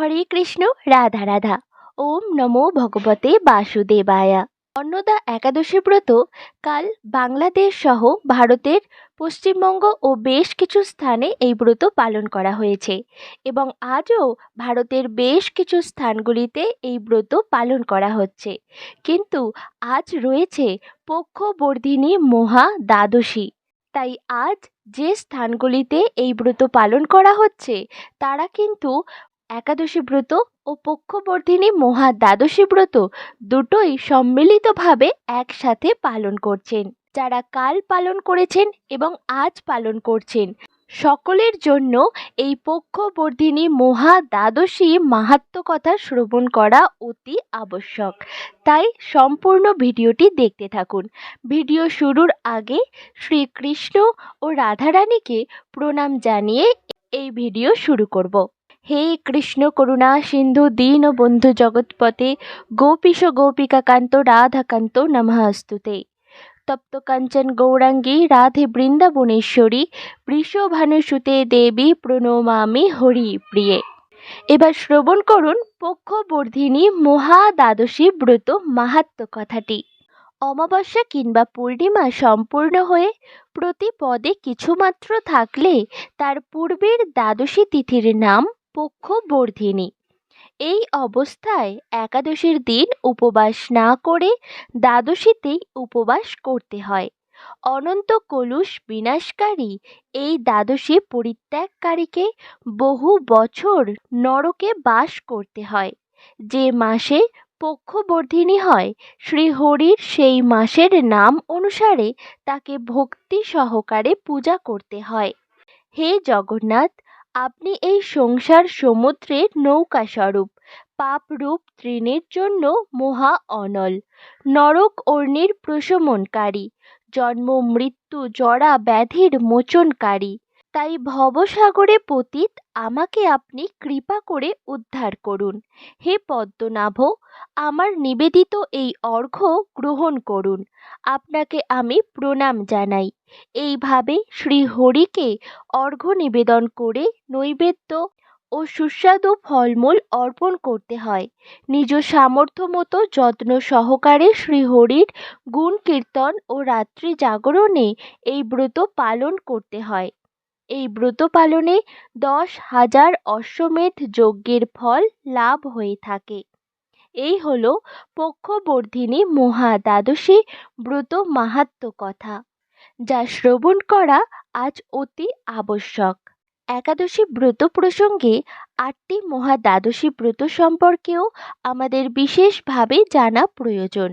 হরে কৃষ্ণ, রাধা রাধা। ওম নমো ভগবতে বাসুদেবায়া। অন্নদা একাদশী ব্রত কাল বাংলাদেশ সহ ভারতের পশ্চিমবঙ্গ ও বেশ কিছু স্থানে এই ব্রত পালন করা হয়েছে এবং আজও ভারতের বেশ কিছু স্থানগুলিতে এই ব্রত পালন করা হচ্ছে। কিন্তু আজ রয়েছে পক্ষবর্ধিনী মহা দ্বাদশী। তাই আজ যে স্থানগুলিতে এই ব্রত পালন করা হচ্ছে, তারা কিন্তু একাদশী ব্রত ও পক্ষবর্ধিনী মহা দ্বাদশী ব্রত দুটোই সম্মিলিতভাবে একসাথে পালন করছেন। যারা কাল পালন করেছেন এবং আজ পালন করছেন, সকলের জন্য এই পক্ষবর্ধিনী মহা দ্বাদশী মাহাত্ম কথা শ্রবণ করা অতি আবশ্যক। তাই সম্পূর্ণ ভিডিওটি দেখতে থাকুন। ভিডিও শুরুর আগে শ্রীকৃষ্ণ ও রাধারানীকে প্রণাম জানিয়ে এই ভিডিও শুরু করব। হে কৃষ্ণ করুণা, সিন্ধু, দীন বন্ধু জগৎপতে গোপীশ গোপিকা কান্ত রাধাকান্ত নমঃস্তুতে। তপ্ত কাঞ্চন গৌরাঙ্গী, রাধে বৃন্দাবনেশ্বরী, বৃষভানুসুতে দেবী, প্রণমামি হরি প্রিয়ে। এবার শ্রবণ করুন পক্ষবর্ধিনী মহা দ্বাদশী ব্রত মাহাত্ম কথাটি। অমাবস্যা কিংবা পূর্ণিমা সম্পূর্ণ হয়ে প্রতি পদে কিছুমাত্র থাকলে তার পূর্বের দ্বাদশী তিথির নাম পক্ষবর্ধিনী। এই অবস্থায় একাদশীর দিন উপবাস না করে দ্বাদশীতেই উপবাস করতে হয়। অনন্ত কলুষ বিনাশকারী এই দ্বাদশী পরিত্যাগকারীকে বহু বছর নরকে বাস করতে হয়। যে মাসে পক্ষবর্ধিনী হয়, শ্রীহরির সেই মাসের নাম অনুসারে তাকে ভক্তি সহকারে পূজা করতে হয়। হে জগন্নাথ আপনি এই সংসার সমুদ্রের নৌকা স্বরূপ পাপরূপ তৃণের জন্য মহা অনল। নরক অর্ণির প্রশমনকারী, জন্ম মৃত্যু জরা ব্যাধির মোচনকারী। তাই ভবসাগরে পতিত আমাকে আপনি কৃপা করে উদ্ধার করুন। হে পদ্মনাভ, আমার নিবেদিত এই অর্ঘ্য গ্রহণ করুন। আপনাকে আমি প্রণাম জানাই। এইভাবে শ্রীহরিকে অর্ঘ্য নিবেদন করে নৈবেদ্য ও সুস্বাদু ফলমূল অর্পণ করতে হয়। নিজ সামর্থ্য মতো যত্ন সহকারে শ্রীহরির গুণ কীর্তন ও রাত্রি জাগরণে এই ব্রত পালন করতে হয়। এই ব্রত পালনে দশ হাজার অশ্বমেধ যজ্ঞের ফল লাভ হয়ে থাকে। এই হল পক্ষবর্ধিনী মহা দ্বাদশী ব্রত মাহাত্ম কথা, যা শ্রবণ করা আজ অতি আবশ্যক। একাদশী ব্রত প্রসঙ্গে আটটি মহা দ্বাদশী ব্রত সম্পর্কেও আমাদের বিশেষভাবে জানা প্রয়োজন।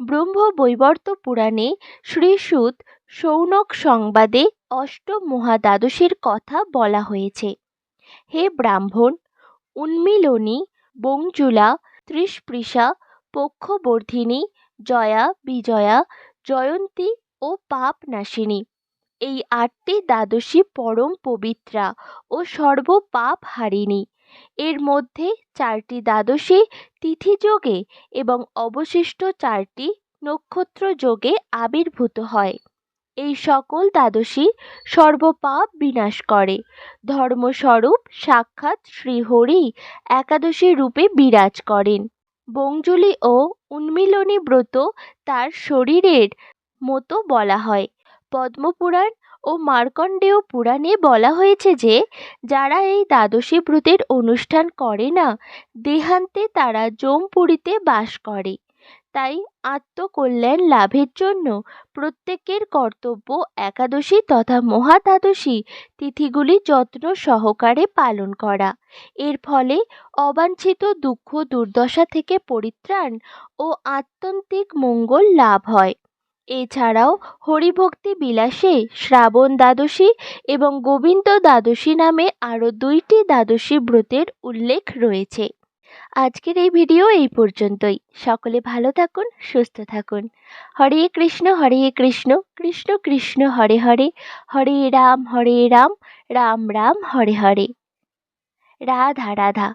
ব্রহ্ম বৈবর্ত পুরাণে শ্রীসুত সৌনক সংবাদে অষ্ট মহাদ্বাদশীর কথা বলা হয়েছে। হে ব্রাহ্মণ, উন্মিলনী বংজুলা ত্রিস্পৃশা পক্ষবর্ধিনী, জয়া বিজয়া, জয়ন্তী ও পাপ নাশিনী এই আটটি দ্বাদশী পরম পবিত্রা ও সর্বপাপ হারিণী এর মধ্যে চারটি দ্বাদশী তিথিযোগে এবং অবশিষ্ট চারটি নক্ষত্র যোগে আবির্ভূত হয়। এই সকল দ্বাদশী সর্বপাপ বিনাশ করে। ধর্মস্বরূপ সাক্ষাৎ শ্রীহরি একাদশী রূপে বিরাজ করেন। বংজুলি ও উন্মিলনী ব্রত তার শরীরের মতো বলা হয়। পদ্মপুরাণ ও মার্কণ্ডেয় পুরাণে বলা হয়েছে যে, যারা এই দ্বাদশী ব্রতের অনুষ্ঠান করে না, দেহান্তে তারা যমপুরীতে বাস করে। তাই আত্মকল্যাণ লাভের জন্য প্রত্যেকের কর্তব্য একাদশী তথা মহাদ্বাদশী তিথিগুলি যত্ন সহকারে পালন করা। এর ফলে অবাঞ্ছিত দুঃখ, দুর্দশা থেকে পরিত্রাণ ও আত্যন্তিক মঙ্গল লাভ হয়। এছাড়াও হরিভক্তি বিলাসে শ্রাবণ দ্বাদশী এবং গোবিন্দ দ্বাদশী নামে আরও দুইটি দ্বাদশী ব্রতের উল্লেখ রয়েছে। আজকের এই ভিডিও এই পর্যন্তই। সকলে ভালো থাকুন, সুস্থ থাকুন। হরে কৃষ্ণ হরে কৃষ্ণ কৃষ্ণ কৃষ্ণ, হরে হরে। হরে রাম হরে রাম রাম রাম, হরে হরে। রাধা রাধা।